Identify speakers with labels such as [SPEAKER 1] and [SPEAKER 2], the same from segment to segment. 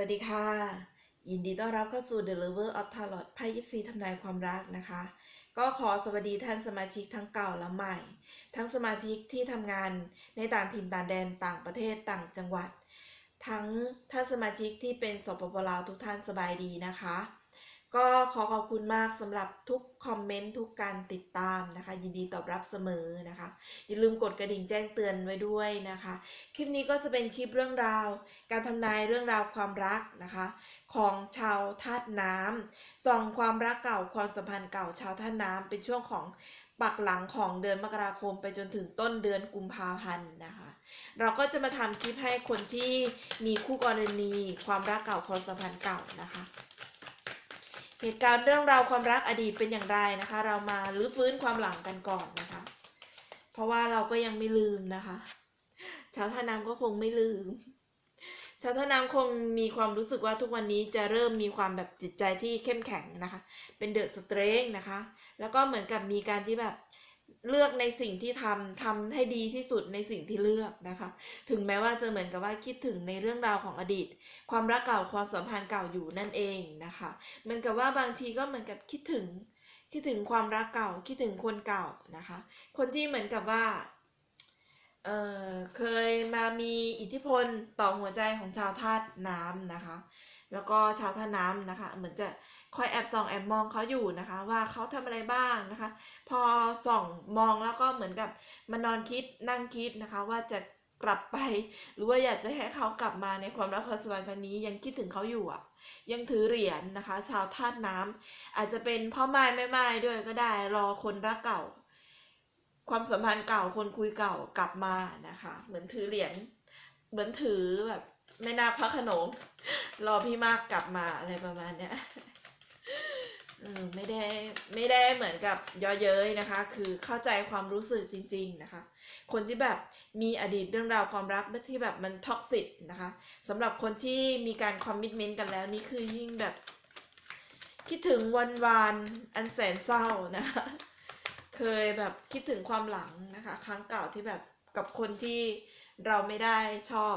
[SPEAKER 1] วัสดีค่ะ ยินดีต้อนรับเข้าสู่ The Lover of Tarot ไพ่ยิปซีทำนายความรักนะคะ ก็ขอสวัสดีท่านสมาชิกทั้งเก่าและใหม่ ทั้งสมาชิกที่ทำงานในต่างถิ่นต่างแดนต่างประเทศต่างจังหวัด ทั้งท่านสมาชิกที่เป็นสปปลาวทุกท่านสบายดีนะคะ ก็ขอขอบคุณมากสำหรับทุกคอมเมนต์ทุกการติดตามนะคะ ยินดีตอบรับเสมอนะคะ อย่าลืมกดกระดิ่งแจ้งเตือนไว้ด้วยนะคะ คลิปนี้ก็จะเป็นคลิปเรื่องราว การทำนายเรื่องราวความรักนะคะ ของชาวธาตุน้ำส่องความรักเก่าความสัมพันธ์เก่าชาวธาตุน้ำเป็นช่วงของปักหลังของเดือนมกราคมไปจนถึงต้นเดือนกุมภาพันธ์นะคะ เราก็จะมาทำคลิปให้คนที่มีคู่กรณี ความรักเก่าความสัมพันธ์เก่านะคะ เหตุการณ์เรื่องราวความรักอดีตเป็นอย่างไรนะคะ เรามารื้อฟื้นความหลังกันก่อนนะคะ เพราะว่าเราก็ยังไม่ลืมนะคะ ชาวท่าน้ำก็คงไม่ลืม ชาวท่าน้ำคงมีความรู้สึกว่าทุกวันนี้จะเริ่มมีความแบบจิตใจที่เข้มแข็งนะคะ เป็นเดอะสเตรงนะคะ แล้วก็เหมือนกับมีการที่แบบ เลือกในสิ่งที่ทำทำให้ดีที่สุดในสิ่งที่เลือกนะคะ ถึงแม้ว่าจะเหมือนกับว่าคิดถึงในเรื่องราวของอดีต ความรักเก่าความสัมพันธ์เก่าอยู่นั่นเองนะคะเหมือนกับว่าบางทีก็เหมือนกับคิดถึงคิดถึงความรักเก่าคิดถึงคนเก่านะคะ คนที่เหมือนกับว่าเออเคยมามีอิทธิพลต่อหัวใจของชาวธาตุน้ำนะคะ แล้วก็ชาวท่าน้ำนะคะ เหมือนจะคอยแอบส่องแอบมองเขาอยู่นะคะ ว่าเขาทำอะไรบ้างนะคะ พอส่องมองแล้วก็เหมือนกับมานอนคิดนั่งคิดนะคะ ว่าจะกลับไป หรือว่าอยากจะให้เขากลับมาในความรักความสัมพันธ์ครั้งนี้ยังคิดถึงเขาอยู่อะ ยังถือเหรียญนะคะ ชาวธาตุน้ำอาจจะเป็นพ่อไม้แม่ไม้ด้วยก็ได้รอคนรักเก่า ความสัมพันธ์เก่าคนคุยเก่ากลับมานะคะ เหมือนถือเหรียญเหมือนถือแบบ แม่น่าพระขนงรอพี่มากกลับมาอะไรประมาณเนี้ยเออไม่ได้ไม่ได้เหมือนกับย่อเย้ยนะคะ คือเข้าใจความรู้สึกจริง ๆนะคะ คนที่แบบมีอดีตเรื่องราวความรักที่แบบมันท็อกซิตนะคะสำหรับคนที่มีการคอมมิชเมนต์กันแล้วนี่คือยิ่งแบบ คิดถึงวันวานอันแสนเศร้านะคะ เคยแบบคิดถึงความหลังนะคะ ครั้งเก่าที่แบบกับคนที่เราไม่ได้ชอบ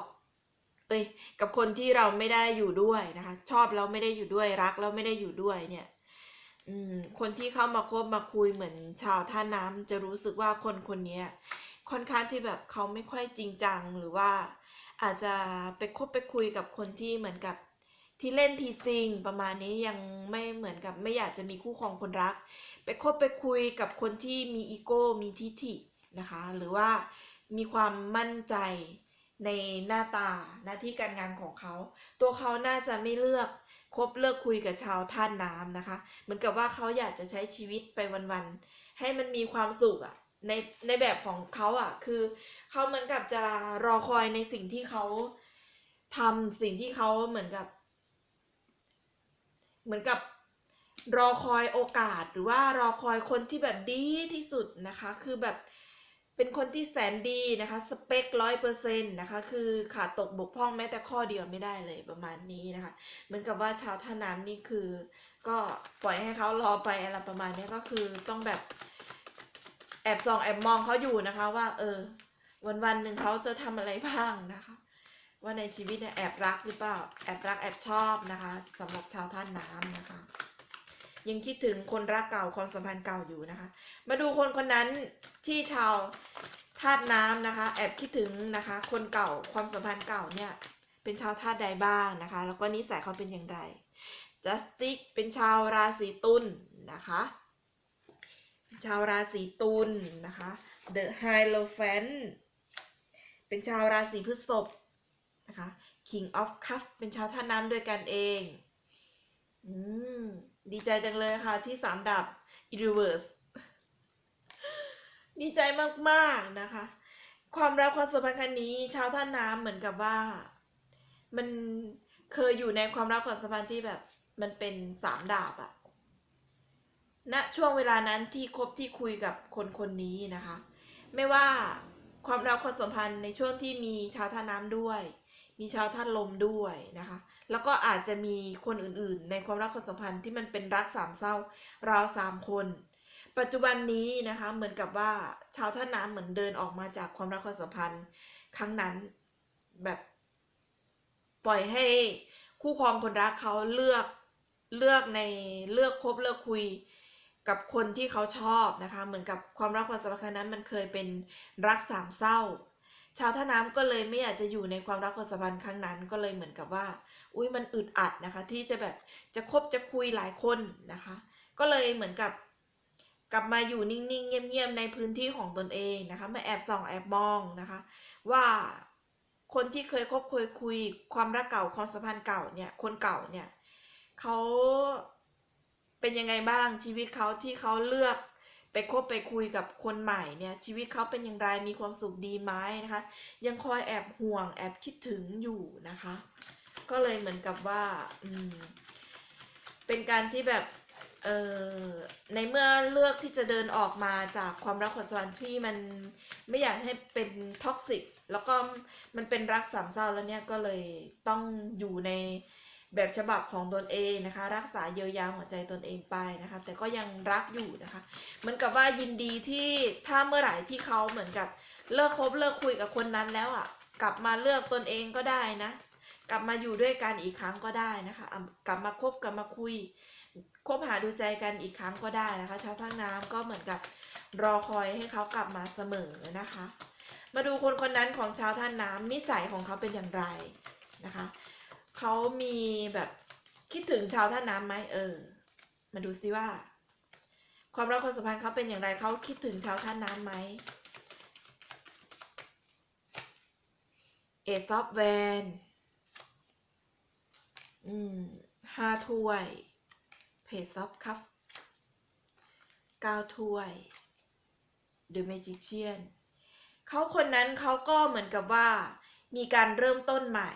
[SPEAKER 1] เอ้ยกับคนที่เราไม่ได้อยู่ด้วยนะคะ ชอบแล้วไม่ได้อยู่ด้วยรักแล้วไม่ได้อยู่ด้วยเนี่ยอืมคนที่เข้ามาคบมาคุยเหมือนชาวท่าน้ำจะรู้สึกว่าคนคนนี้ค่อนข้างที่แบบเขาไม่ค่อยจริงจังหรือว่า อาจจะไปคบไปคุยกับคนที่เหมือนกับที่เล่นทีจริงประมาณนี้ยังไม่เหมือนกับไม่อยากจะมีคู่ครองคนรัก ไปคบไปคุยกับคนที่มีอีโก้มีทิฐินะคะ หรือว่ามีความมั่นใจ ในหน้าตาหน้าที่การงานของเขา ตัวเขาน่าจะไม่เลือกคบเลิกคุยกับชาวท่านน้ำนะคะ เหมือนกับว่าเขาอยากจะใช้ชีวิตไปวันๆ ให้มันมีความสุขอะในในแบบของเขาอะคือเขาเหมือนกับจะรอคอยในสิ่งที่เขาทำสิ่งที่เขาเหมือนกับ เหมือนกับรอคอยโอกาสหรือว่ารอคอยคนที่แบบดีที่สุดนะคะ คือแบบ เป็นคนที่แสนดีนะคะ สเปคร้อยเปอร์เซ็นต์นะคะ คือขาดตกบกพร่องแม้แต่ข้อเดียวไม่ได้เลยประมาณนี้นะคะ เหมือนกับว่าชาวท่าน้ำนี่คือ ก็ปล่อยให้เขารอไปอะไรประมาณนี้ก็คือต้องแบบแอบส่องแอบมองเขาอยู่นะคะว่า เออ วันวันหนึ่งเขาจะทำอะไรบ้างนะคะว่าในชีวิตเนี่ยแอบรักหรือเปล่า แอบรักแอบชอบนะคะสำหรับชาวท่าน้ำนะคะ ยังคิดถึงคนรักเก่าความสัมพันธ์เก่าอยู่นะคะ มาดูคนคนนั้นที่ชาวธาตุน้ำนะคะ แอบคิดถึงนะคะ คนเก่าความสัมพันธ์เก่าเนี่ยเป็นชาวธาตุใดบ้างนะคะ แล้วก็นิสัยเขาเป็นอย่างไรจัสติกเป็นชาวราศีตุลนะคะชาวราศีตุลนะคะ The Hierophant เป็นชาวราศีพฤษภนะคะ King of Cup เป็นชาวท่าน้ำด้วยกันเอง อืม ดีใจจังเลยค่ะที่สามดับ Universe ดีใจมากๆนะคะ ความรักความสัมพันธ์ครั้งนี้ ชาวท่าน้ำเหมือนกับว่า มันเคยอยู่ในความรักความสัมพันธ์ที่แบบมันเป็นสามดาบอะณช่วงเวลานั้นที่คบที่คุยกับคนคนนี้นะคะ ไม่ว่าความรักความสัมพันธ์ในช่วงที่มีชาวท่าน้ำด้วย มีชาวท่าลมด้วยนะคะ แล้วก็อาจจะมีคนอื่นๆ ในความรักความสัมพันธ์ที่มันเป็นรักสามเศร้าราวสามคน ปัจจุบันนี้นะคะเหมือนกับว่าชาวท่าน้ำเหมือนเดินออกมาจากความรักความสัมพันธ์ครั้งนั้นแบบปล่อยให้คู่ครองคนรักเขาเลือกเลือกในเลือกคบเลือกคุยกับคนที่เขาชอบนะคะ เหมือนกับความรักความสัมพันธ์นั้นมันเคยเป็นรักสามเศร้า ชาวท่าน้ำก็เลยไม่อยากจะอยู่ในความรักความสัมพันธ์ครั้งนั้นก็เลยเหมือนกับว่า อุ้ยมันอึดอัดนะคะ ที่จะแบบจะคบจะคุยหลายคนนะคะ ก็เลยเหมือนกับกลับมาอยู่นิ่งๆ เงียบๆ ในพื้นที่ของตนเองนะคะมาแอบส่องแอบมองนะคะ ว่าคนที่เคยคบเคยคุยความรักเก่าความสัมพันธ์เก่าเนี่ยคนเก่าเนี่ยเขาเป็นยังไงบ้างชีวิตเขาที่เขาเลือก ไปคบไปคุยกับคนใหม่เนี่ยชีวิตเขาเป็นอย่างไรมีความสุขดีไหมนะคะ ยังคอยแอบห่วงแอบคิดถึงอยู่นะคะ ก็เลยเหมือนกับว่าอืมเป็นการที่แบบเออในเมื่อเลือกที่จะเดินออกมาจากความรักความสัมพันธ์ที่มันไม่อยากให้เป็นท็อกซิกแล้วก็มันเป็นรักสามเศร้าแล้วเนี่ยก็เลยต้องอยู่ใน แบบฉบับของตนเองนะคะ รักษาเยียวยาหัวใจตนเองไปนะคะ แต่ก็ยังรักอยู่นะคะเหมือนกับว่ายินดีที่ถ้าเมื่อไหร่ที่เขาเหมือนกับเลิกคบเลิกคุยกับคนนั้นแล้วอะ กลับมาเลือกตนเองก็ได้นะ กลับมาอยู่ด้วยกันอีกครั้งก็ได้นะคะ กลับมาคบกลับมาคุยคบหาดูใจกันอีกครั้งก็ได้นะคะ ชาวท่างน้ำก็เหมือนกับรอคอยให้เขากลับมาเสมอนะคะ มาดูคนคนนั้นของชาวท่าน้ำนิสัยของเขาเป็นอย่างไรนะคะ เขามีแบบคิดถึงชาวท่าน้ำไหมเออ มาดูซิว่า ความรักความสัมพันธ์เขาเป็นอย่างไรเขาคิดถึงชาวท่าน้ำไหมเอซอฟแวนอืมห้าถ้วยเพจซอฟคัพเก้าถ้วย The Magician เขาคนนั้นเขาก็เหมือนกับว่ามีการเริ่มต้นใหม่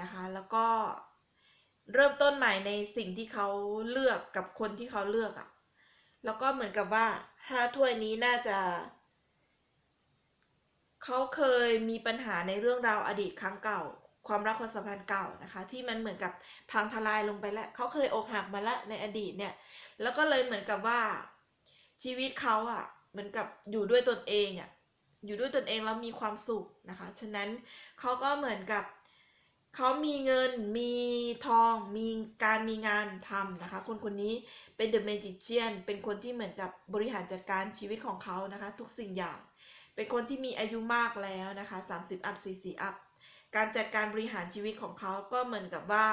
[SPEAKER 1] นะคะ แล้วก็เริ่มต้นใหม่ในสิ่งที่เขาเลือกกับคนที่เขาเลือกอะ่ะ แล้วก็เหมือนกับว่าห้าถ้วยนี้น่าจะ เขาเคยมีปัญหาในเรื่องราวอดีตครั้งเก่า ความรักความสัมพันธ์เก่านะคะ ที่มันเหมือนกับพังทลายลงไปแล้วเขาเคยอกหักมาแล้วในอดีตเนี่ย แล้วก็เลยเหมือนกับว่าชีวิตเขาอะ่ะ เหมือนกับอยู่ด้วยตนเองอะ่ะอยู่ด้วยตนเองแล้วมีความสุขนะคะ ฉะนั้นเขาก็เหมือนกับ เขามีเงินมีทองมีการมีงานทำนะคะ คนคนนี้เป็น The Magician เป็นคนที่เหมือนกับบริหารจัดการชีวิตของเขานะคะ ทุกสิ่งอย่าง เป็นคนที่มีอายุมากแล้วนะคะ 30 อัพ 40 อัพ การจัดการบริหารชีวิตของเขาก็เหมือนกับว่า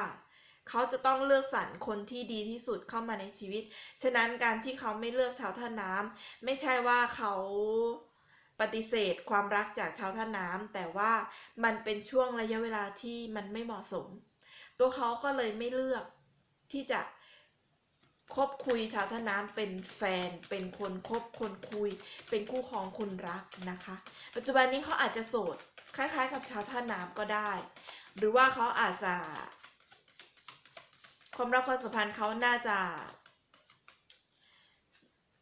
[SPEAKER 1] เขาจะต้องเลือกสรรคนที่ดีที่สุดเข้ามาในชีวิต ฉะนั้นการที่เขาไม่เลือกชาวท่าน้ำไม่ใช่ว่าเขา ปฏิเสธความรักจากชาวท่าน้ำแต่ว่ามันเป็นช่วงระยะเวลาที่มันไม่เหมาะสม ตัวเขาก็เลยไม่เลือกที่จะคบคุยชาวท่าน้ำเป็นแฟน เป็นคนคบคนคุย เป็นคู่ครองคนรักนะคะ ปัจจุบันนี้เขาอาจจะโสดคล้ายๆ กับชาวท่าน้ำก็ได้ หรือว่าเขาอาจจะความรักความสัมพันธ์เขาน่าจะ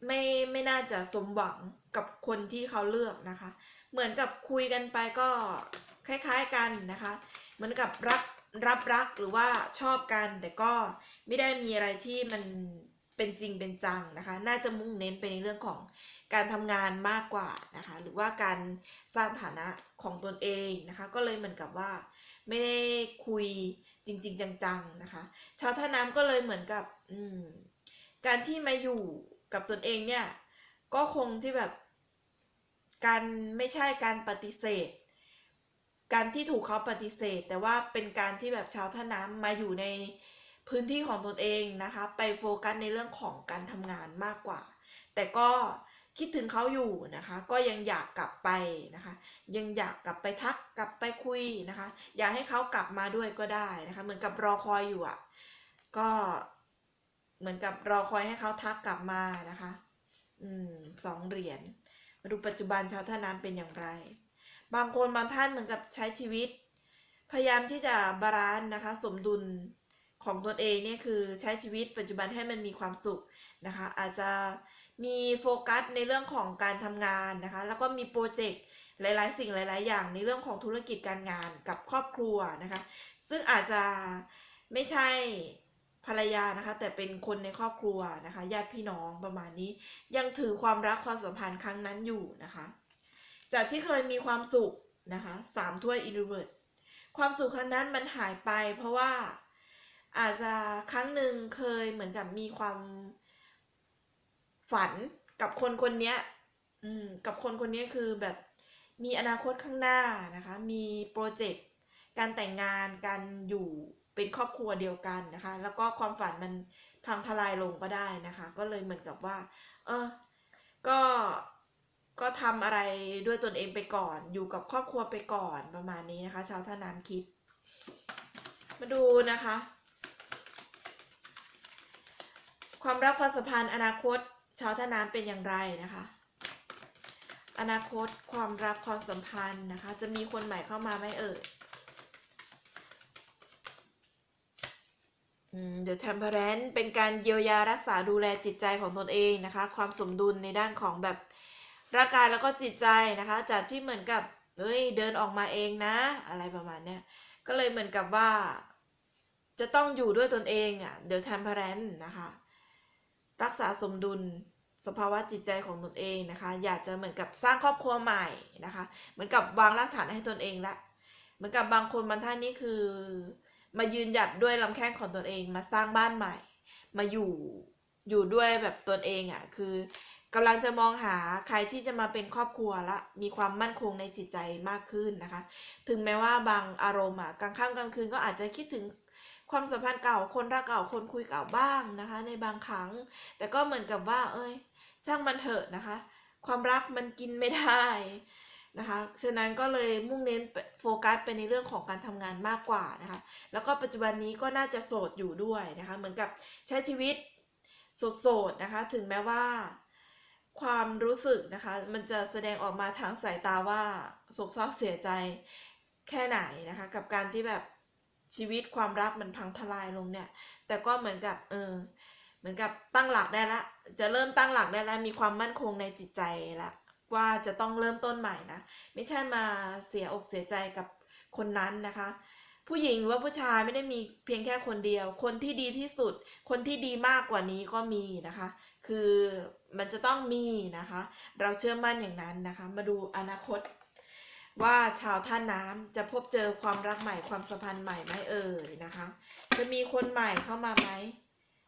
[SPEAKER 1] ไม่ไม่น่าจะสมหวัง กับคนที่เขาเลือกนะคะ เหมือนกับคุยกันไปก็คล้ายๆกันนะคะ เหมือนกับรักรับรักหรือว่าชอบกัน แต่ก็ไม่ได้มีอะไรที่มันเป็นจริงเป็นจังนะคะ น่าจะมุ่งเน้นไปในเรื่องของการทำงานมากกว่านะคะ หรือว่าการสร้างฐานะของตนเองนะคะ ก็เลยเหมือนกับว่า ไม่ได้คุยจริง ๆ จังๆนะคะ ชาวท่าน้ำก็เลยเหมือนกับการที่มาอยู่กับตนเองเนี่ย ก็คงที่แบบ การไม่ใช่การปฏิเสธ การที่ถูกเขาปฏิเสธ แต่ว่าเป็นการที่แบบชาวท่าน้ำมาอยู่ในพื้นที่ของตนเองนะคะ ไปโฟกัสในเรื่องของการทำงานมากกว่า แต่ก็คิดถึงเขาอยู่นะคะ ก็ยังอยากกลับไปนะคะ ยังอยากกลับไปทักกลับไปคุยนะคะ อยากให้เขากลับมาด้วยก็ได้นะคะ เหมือนกับรอคอยอยู่อะ่ะ ก็เหมือนกับรอคอยให้เขาทักกลับมานะคะ อืมสองเหรียญ มาดูปัจจุบันชาวท่าน้ำเป็นอย่างไร บางคนบางท่านเหมือนกับใช้ชีวิต พยายามที่จะบาลานซ์นะคะ สมดุลของตนเองเนี่ยคือใช้ชีวิตปัจจุบันให้มันมีความสุขนะคะ อาจจะมีโฟกัสในเรื่องของการทำงานนะคะ แล้วก็มีโปรเจกต์หลาย ๆ สิ่งหลาย ๆ อย่างในเรื่องของธุรกิจการงานกับครอบครัวนะคะ ซึ่งอาจจะไม่ใช่ ภรรยานะคะ แต่เป็นคนในครอบครัวนะคะ ญาติพี่น้องประมาณนี้ ยังถือความรักความสัมพันธ์ครั้งนั้นอยู่นะคะ จากที่เคยมีความสุขนะคะสามถ้วยอินเวอร์ตความสุขครั้งนั้นมันหายไป เพราะว่าอาจจะครั้งหนึ่งเคยเหมือนกับมีความฝันกับคนคนนี้อืมกับคนคนนี้คือแบบมีอนาคตข้างหน้านะคะ มีโปรเจกต์การแต่งงานการอยู่ เป็นครอบครัวเดียวกันนะคะ แล้วก็ความฝันมันพังทลายลงก็ได้นะคะ ก็เลยเหมือนกับว่า เออ ก็ก็ทำอะไรด้วยตนเองไปก่อน อยู่กับครอบครัวไปก่อนประมาณนี้นะคะ ชาวท่าน้ำคิด มาดูนะคะ ความรักความสัมพันธ์อนาคต ชาวท่าน้ำเป็นอย่างไรนะคะ อนาคตความรักความสัมพันธ์นะคะ จะมีคนใหม่เข้ามาไหมเอ่ย เดอะ temperance เป็นการเยียวยารักษาดูแลจิตใจของตนเองนะคะ ความสมดุลในด้านของแบบร่างกายแล้วก็จิตใจนะคะ จากที่เหมือนกับเฮ้ยเดินออกมาเองนะ อะไรประมาณเนี้ยก็เลยเหมือนกับว่า จะต้องอยู่ด้วยตนเองอะ The Temperance นะคะ รักษาสมดุลสภาวะจิตใจของตนเองนะคะ อยากจะเหมือนกับสร้างครอบครัวใหม่นะคะ เหมือนกับวางรากฐานให้ตนเองละ เหมือนกับบางคนบางท่านนี่คือ มายืนหยัดด้วยลำแข้งของตนเองมาสร้างบ้านใหม่ มาอยู่อยู่ด้วยแบบตนเองอะ่ะคือกำลังจะมองหาใครที่จะมาเป็นครอบครัวละมีความมั่นคงในจิตใจมากขึ้นนะคะ ถึงแม้ว่าบางอารมณ์อะกลางค่ำกลางคืนก็อาจจะคิดถึงความสัมพันธ์เก่าคนรักเก่าคนคุยเก่าบ้างนะคะ ในบางครั้ง แต่ก็เหมือนกับว่า เอ้ย ช่างมันเถอะนะคะ ความรักมันกินไม่ได้ นะคะฉะนั้นก็เลยมุ่งเน้นโฟกัสไปในเรื่องของการทำงานมากกว่านะคะ แล้วก็ปัจจุบันนี้ก็น่าจะโสดอยู่ด้วยนะคะ เหมือนกับใช้ชีวิตโสดๆนะคะ ถึงแม้ว่าความรู้สึกนะคะ มันจะแสดงออกมาทางสายตาว่าโศกเศร้าเสียใจแค่ไหนนะคะ กับการที่แบบชีวิตความรักมันพังทลายลงเนี่ย แต่ก็เหมือนกับเออเหมือนกับตั้งหลักได้ละ จะเริ่มตั้งหลักได้แล้วมีความมั่นคงในจิตใจละ ว่าจะต้องเริ่มต้นใหม่นะ ไม่ใช่มาเสียอกเสียใจกับคนนั้นนะคะ ผู้หญิงหรือว่าผู้ชายไม่ได้มีเพียงแค่คนเดียว คนที่ดีที่สุด คนที่ดีมากกว่านี้ก็มีนะคะ คือมันจะต้องมีนะคะ เราเชื่อมั่นอย่างนั้นนะคะ มาดูอนาคต ว่าชาวท่าน้ำจะพบเจอความรักใหม่ความสัมพันธ์ใหม่ไหมเอ่ยนะคะ จะมีคนใหม่เข้ามาไหม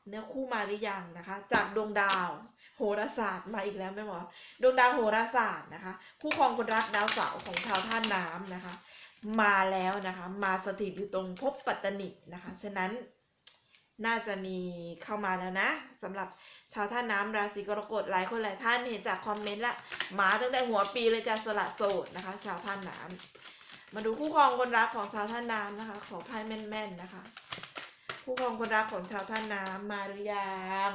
[SPEAKER 1] เนื้อคู่มาหรือยังนะคะ จากดวงดาว โหราศาสตร์มาอีกแล้วแม่หมอดวงดาวโหราศาสตร์นะคะ ผู้ครองคนรักดาวเสาร์ของชาวท่าน้ำนะคะ มาแล้วนะคะ มาสถิตอยู่ตรงภพปัตตนินะคะ ฉะนั้นน่าจะมีเข้ามาแล้วนะสำหรับชาวท่าน้ำราศีกรกฎหลายคนหลายท่านเห็นจากคอมเมนต์ละมาตั้งแต่หัวปีเลยจะสละโสดนะคะ ชาวท่าน้ำมาดูคู่ครองคนรักของชาวท่าน้ำนะคะ ขอไพ่แม่นๆนะคะผู้ครองคนรักของชาวท่าน้ำมาหรือยัง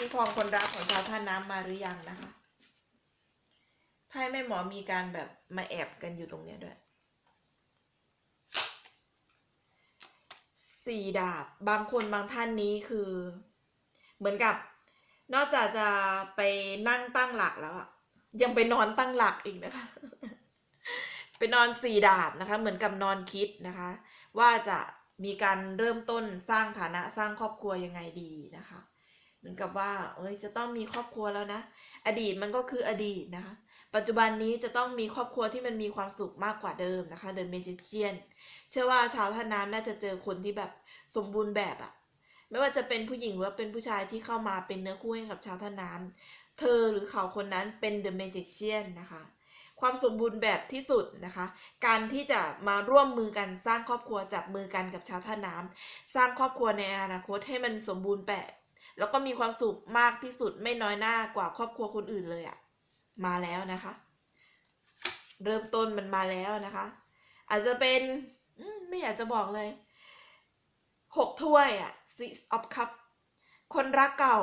[SPEAKER 1] ผู้ครองคนรักของชาวท่าน้ำมาหรือยังนะคะไพ่แม่หมอมีการแบบมาแอบกันอยู่ตรงเนี้ยด้วยสี่ดาบบางคนบางท่านนี้คือ เหมือนกับ นอกจากจะไปนั่งตั้งหลักแล้วอะยังไปนอนตั้งหลักอีกนะคะไปนอนสี่ดาบนะคะ เหมือนกับนอนคิดนะคะ ว่าจะมีการเริ่มต้นสร้างฐานะสร้างครอบครัวยังไงดีนะคะ มือนกับว่า เอ้ยจะต้องมีครอบครัวแล้วนะ อดีตมันก็คืออดีตนะคะปัจจุบันนี้จะต้องมีครอบครัวที่มันมีความสุขมากกว่าเดิมนะคะ The Magician เชื่อว่าชาวท่านนั้นน่าจะเจอคนที่แบบสมบูรณ์แบบอะไม่ว่าจะเป็นผู้หญิงหรือว่าเป็นผู้ชายที่เข้ามาเป็นเนื้อคู่ให้กับชาวท่านน้ำเธอหรือเขาคนนั้นเป็น The Magician นะคะความสมบูรณ์แบบที่สุดนะคะ การที่จะมาร่วมมือกันสร้างครอบครัวจับมือกันกับชาวท่าน้ำสร้างครอบครัวในอนาคตให้มันสมบูรณ์แบบ แล้วก็มีความสุขมากที่สุดไม่น้อยหน้ากว่าครอบครัวคนอื่นเลยอะมาแล้วนะคะ เริ่มต้นมันมาแล้วนะคะ อาจจะเป็นไม่อยากจะบอกเลยหกถ้วยอะ six of cup คนรักเก่า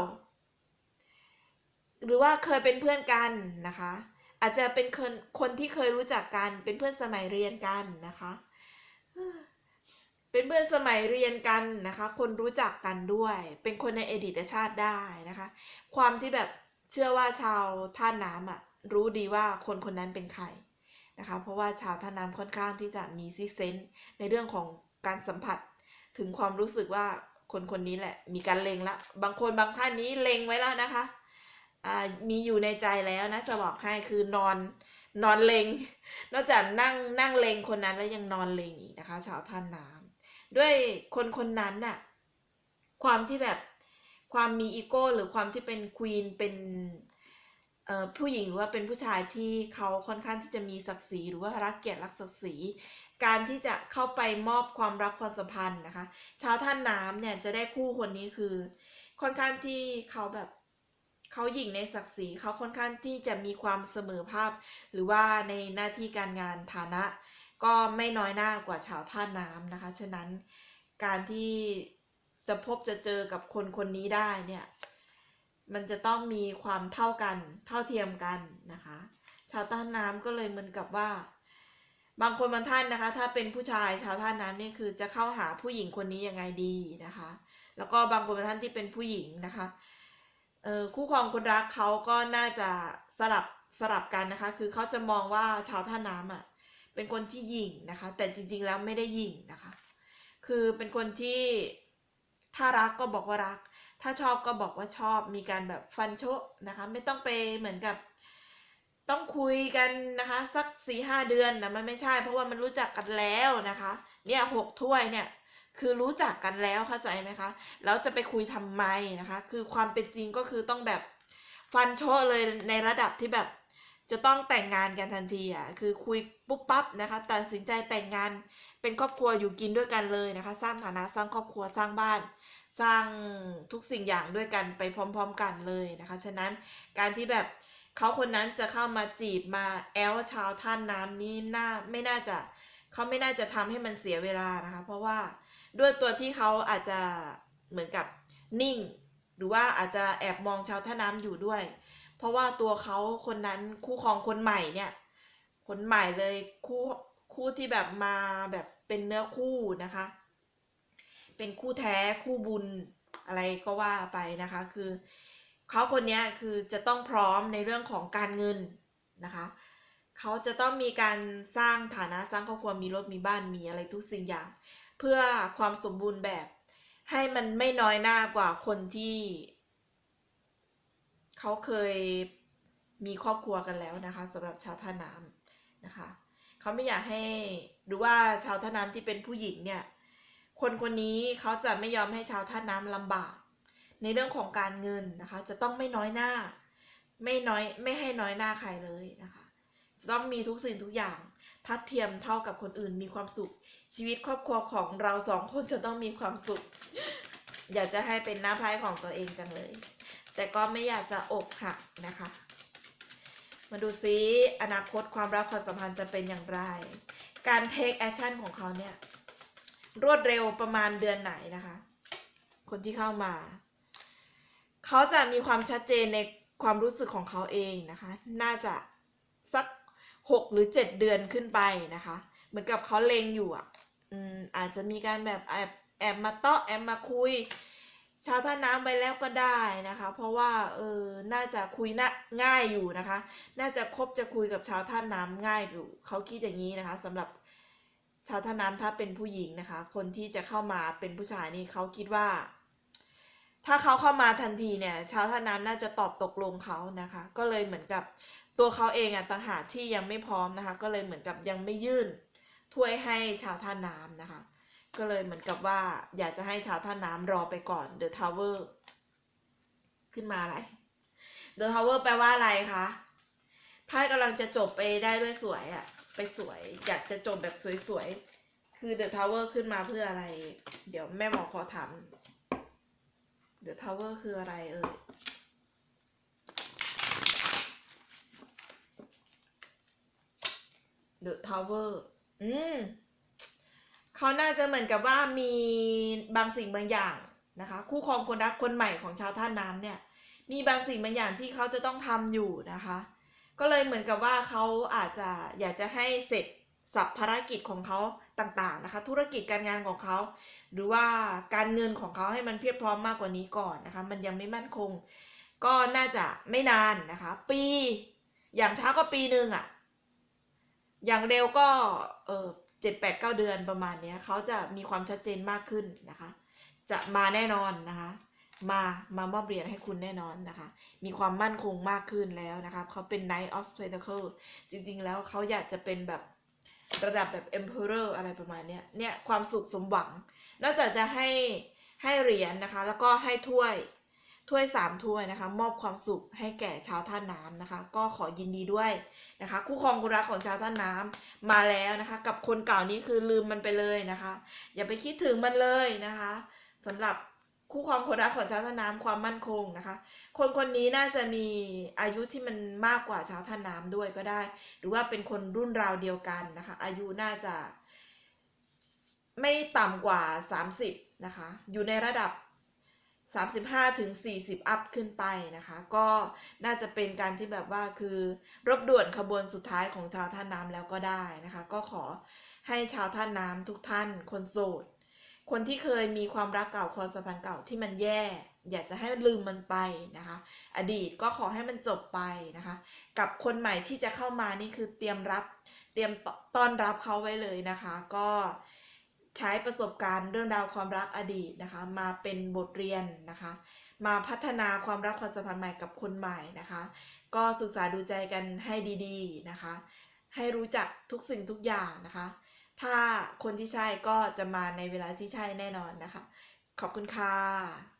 [SPEAKER 1] หรือว่าเคยเป็นเพื่อนกันนะคะ อาจจะเป็นคนคนที่เคยรู้จักกันเป็นเพื่อนสมัยเรียนกันนะคะ เป็นเพื่อนสมัยเรียนกันนะคะ คนรู้จักกันด้วย เป็นคนในอดีตชาติได้นะคะ ความที่แบบเชื่อว่าชาวท่าน้ำอะรู้ดีว่าคนคนนั้นเป็นใครนะคะ เพราะว่าชาวท่าน้ำค่อนข้างที่จะมีซิเซนส์ในเรื่องของการสัมผัส ถึงความรู้สึกว่าคนคนนี้แหละ มีการเลงละ บางคนบางท่านนี้เลงไว้แล้วนะคะอ่ามีอยู่ในใจแล้วนะจะบอกให้คือนอนนอนเลงนอกจากนั่งนั่งเลงคนนั้นแล้วยังนอนเลงอีกนะคะ ชาวท่าน้ำ ด้วยคนคนนั้นน่ะ ความที่แบบความมีอีโก้หรือความที่เป็นควีนเป็นผู้หญิงหรือว่าเป็นผู้ชายที่เขาค่อนข้างที่จะมีศักดิ์ศรีหรือว่ารักเกียรติรักศักดิ์ศรี การที่จะเข้าไปมอบความรักความสัมพันธ์นะคะ ชาวท่านน้ำเนี่ยจะได้คู่คนนี้คือ ค่อนข้างที่เขาแบบเขาหยิ่งในศักดิ์ศรีเขาค่อนข้างที่จะมีความเสมอภาพ หรือว่าในหน้าที่การงานฐานะ ก็ไม่น้อยหน้ากว่าชาวท่าน้ำนะคะ ฉะนั้นการที่จะพบจะเจอกับคนคนนี้ได้เนี่ย มันจะต้องมีความเท่ากันเท่าเทียมกันนะคะ ชาวท่าน้ำก็เลยเหมือนกับว่า บางคนบางท่านนะคะ ถ้าเป็นผู้ชายชาวท่าน้ำนี่คือจะเข้าหาผู้หญิงคนนี้ยังไงดีนะคะ แล้วก็บางคนบางท่านที่เป็นผู้หญิงนะคะเออคู่ครองคนรักเขาก็น่าจะสลับสลับกันนะคะ คือเขาจะมองว่าชาวท่าน้ำอะ เป็นคนที่หยิ่งนะคะ แต่จริงๆแล้วไม่ได้หยิ่งนะคะ คือเป็นคนที่ถ้ารักก็บอกว่ารัก ถ้าชอบก็บอกว่าชอบมีการแบบฟันโชะนะคะ ไม่ต้องไปเหมือนกับต้องคุยกันนะคะสักสี่ห้าเดือนนะมันไม่ใช่ เพราะว่ามันรู้จักกันแล้วนะคะ เนี่ยหกถ้วยเนี่ยคือรู้จักกันแล้วเข้าใจไหมคะแล้วจะไปคุยทำไมนะคะ คือความเป็นจริงก็คือต้องแบบฟันโชะเลยในระดับที่แบบ จะต้องแต่งงานกันทันทีอะคือคุยปุ๊บปั๊บนะคะตัดสินใจแต่งงานเป็นครอบครัวอยู่กินด้วยกันเลยนะคะ สร้างฐานะสร้างครอบครัวสร้างบ้าน สร้างทุกสิ่งอย่างด้วยกันไปพร้อม ๆ กันเลยนะคะ ฉะนั้นการที่แบบเขาคนนั้นจะเข้ามาจีบมาแอลชาวท่านน้ำนี้น่าไม่น่าจะเขาไม่น่าจะทำให้มันเสียเวลานะคะ เพราะว่าด้วยตัวที่เขาอาจจะเหมือนกับนิ่ง หรือว่าอาจจะแอบมองชาวท่าน้ำอยู่ด้วย เพราะว่าตัวเขาคนนั้นคู่ครองคนใหม่เนี่ย คนใหม่เลยคู่คู่ที่แบบมาแบบเป็นเนื้อคู่นะคะ เป็นคู่แท้คู่บุญอะไรก็ว่าไปนะคะ คือเขาคนนี้คือจะต้องพร้อมในเรื่องของการเงินนะคะเขาจะต้องมีการสร้างฐานะสร้างครอบครัวมีรถมีบ้านมีอะไรทุกสิ่งอย่าง เพื่อความสมบูรณ์แบบ ให้มันไม่น้อยหน้ากว่าคนที่ เขาเคยมีครอบครัวกันแล้วนะคะสำหรับชาวท่าน้ำนะคะเขาไม่อยากให้หรือว่าชาวท่าน้ำที่เป็นผู้หญิงเนี่ยคนคนนี้เขาจะไม่ยอมให้ชาวท่าน้ำลำบาก ในเรื่องของการเงินนะคะ จะต้องไม่น้อยหน้า ไม่น้อยไม่ให้น้อยหน้าใครเลยนะคะ จะต้องมีทุกสิ่งทุกอย่างทัดเทียมเท่ากับคนอื่นมีความสุข ชีวิตครอบครัวของเราสองคนจะต้องมีความสุข อยากจะให้เป็นหน้าไพ่ของตัวเองจังเลย แต่ก็ไม่อยากจะอกหักนะคะ มาดูซิอนาคตความรักความสัมพันธ์จะเป็นอย่างไร การ take action ของเขาเนี่ย รวดเร็วประมาณเดือนไหนนะคะ คนที่เข้ามา เขาจะมีความชัดเจนในความรู้สึกของเขาเองนะคะ น่าจะสักหกหรือเจ็ดเดือนขึ้นไปนะคะ เหมือนกับเขาเลงอยู่อะอืมอาจจะมีการแบบแอบแอบมาเตาะแอบมาคุย ชาวท่าน้ำไปแล้วก็ได้นะคะ เพราะว่าเออน่าจะคุยน่าง่ายอยู่นะคะ น่าจะคบจะคุยกับชาวท่าน้ำง่ายอยู่เขาคิดอย่างนี้นะคะสำหรับชาวท่าน้ำถ้าเป็นผู้หญิงนะคะ คนที่จะเข้ามาเป็นผู้ชายนี่เขาคิดว่า ถ้าเขาเข้ามาทันทีเนี่ยชาวท่าน้ำน่าจะตอบตกลงเขานะคะ ก็เลยเหมือนกับตัวเขาเองอะต่างหากที่ยังไม่พร้อมนะคะ ก็เลยเหมือนกับยังไม่ยื่นถ้วยให้ชาวท่าน้ำนะคะ ก็เลยเหมือนกับว่า อยากจะให้ชาวท่าน้ำรอไปก่อน The Tower ขึ้นมาอะไร The Tower แปลว่าอะไรคะไพ่กำลังจะจบไปได้ด้วยสวยอะไปสวย อยากจะจบแบบสวยๆ คือ The Tower ขึ้นมาเพื่ออะไร เดี๋ยวแม่หมอขอถาม The Tower คืออะไรเอ่ย The Tower อืม เขาน่าจะเหมือนกับว่ามีบางสิ่งบางอย่างนะคะ คู่ครองคนรักคนใหม่ของชาวท่าน้ำเนี่ยมีบางสิ่งบางอย่างที่เขาจะต้องทำอยู่นะคะ ก็เลยเหมือนกับว่าเขาอาจจะอยากจะให้เสร็จสับภารกิจของเขาต่างๆนะคะ ธุรกิจการงานของเขา หรือว่าการเงินของเขาให้มันเพียบพร้อมมากกว่านี้ก่อนนะคะ มันยังไม่มั่นคง ก็น่าจะไม่นานนะคะ ปี อย่างช้าก็ปีหนึ่งอะอย่างเร็วก็เออ เจ็ดแปดเก้าเดือนประมาณนี้เขาจะมีความชัดเจนมากขึ้นนะคะ จะมาแน่นอนนะคะ มามามอบเหรียญให้คุณแน่นอนนะคะ มีความมั่นคงมากขึ้นแล้วนะคะเขาเป็น Knight of Pentacle จริง ๆ แล้วเขาอยากจะเป็นแบบระดับแบบ Emperor อะไรประมาณนี้เนี่ยความสุขสมหวัง นอกจากจะให้ให้เหรียญนะคะ แล้วก็ให้ถ้วย ถ้วยสามถ้วยนะคะ มอบความสุขให้แก่ชาวท่าน้ำนะคะ ก็ขอยินดีด้วยนะคะ คู่ครองคนรักของชาวท่าน้ำมาแล้วนะคะ กับคนเก่านี้คือลืมมันไปเลยนะคะ อย่าไปคิดถึงมันเลยนะคะสำหรับคู่ครองคนรักของชาวท่าน้ำความมั่นคงนะคะ คนคนนี้น่าจะมีอายุที่มันมากกว่าชาวท่าน้ำด้วยก็ได้ หรือว่าเป็นคนรุ่นราวเดียวกันนะคะ อายุน่าจะไม่ต่ำกว่า 30นะคะ อยู่ในระดับ 35ถึง40 อัพขึ้นไปนะคะ ก็น่าจะเป็นการที่แบบว่าคือรบด่วนขบวนสุดท้ายของชาวท่าน้ำแล้วก็ได้นะคะ ก็ขอให้ชาวท่าน้ำทุกท่านคนโสด คนที่เคยมีความรักเก่าความสัมพันธ์เก่าที่มันแย่ อยากจะให้ลืมมันไปนะคะ อดีตก็ขอให้มันจบไปนะคะ กับคนใหม่ที่จะเข้ามานี่คือเตรียมรับเตรียมต้อนรับเขาไว้เลยนะคะ ก็ ใช้ประสบการณ์เรื่องราวความรักอดีตนะคะ มาเป็นบทเรียนนะคะ มาพัฒนาความรักความสัมพันธ์ใหม่กับคนใหม่นะคะ ก็ศึกษาดูใจกันให้ดีๆนะคะ ให้รู้จักทุกสิ่งทุกอย่างนะคะ ถ้าคนที่ใช่ก็จะมาในเวลาที่ใช่แน่นอนนะคะ ขอบคุณค่ะ